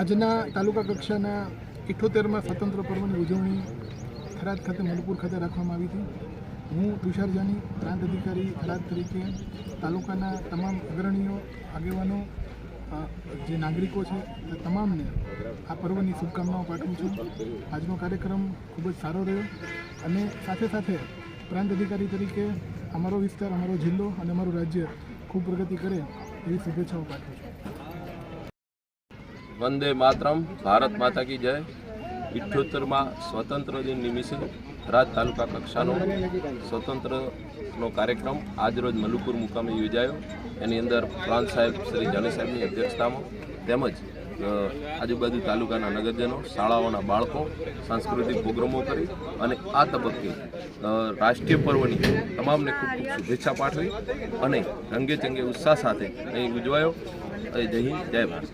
આજના તાલુકા કક્ષાના ઇઠ્ઠોતેરમાં સ્વતંત્ર પર્વની ઉજવણી થરાદ ખાતે મલપુર ખાતે રાખવામાં આવી હતી. હું તુષાર જાની પ્રાંત અધિકારી થરાદ તરીકે, તાલુકાના તમામ અગ્રણીઓ, આગેવાનો જે નાગરિકો છે તે તમામને આ પર્વની શુભકામનાઓ પાઠવું છું. આજનો કાર્યક્રમ ખૂબ જ સારો રહ્યો અને સાથે સાથે પ્રાંત અધિકારી તરીકે અમારો વિસ્તાર, અમારો જિલ્લો અને અમારું રાજ્ય ખૂબ પ્રગતિ કરે એવી શુભેચ્છાઓ પાઠવું છું. વંદે માતરમ, ભારત માતા કી જય. ઇઠ્યોતેરમાં સ્વતંત્ર દિન નિમિત્તે રાજ તાલુકા કક્ષાનો સ્વતંત્રનો કાર્યક્રમ આજરોજ મલુપુર મુકામે યોજાયો. એની અંદર પ્રાંત સાહેબ, શ્રી જાની સાહેબની અધ્યક્ષતામાં તેમજ આજુબાજુ તાલુકાના નગરજનો, શાળાઓના બાળકો સાંસ્કૃતિક પ્રોગ્રામો કરી અને આ તબક્કે રાષ્ટ્રીય પર્વની તમામને ખૂબ ખૂબ શુભેચ્છા પાઠવી અને રંગે ચંગે ઉત્સાહ સાથે અહીં ઉજવાયો. જય હિન્દ, જય ભારત.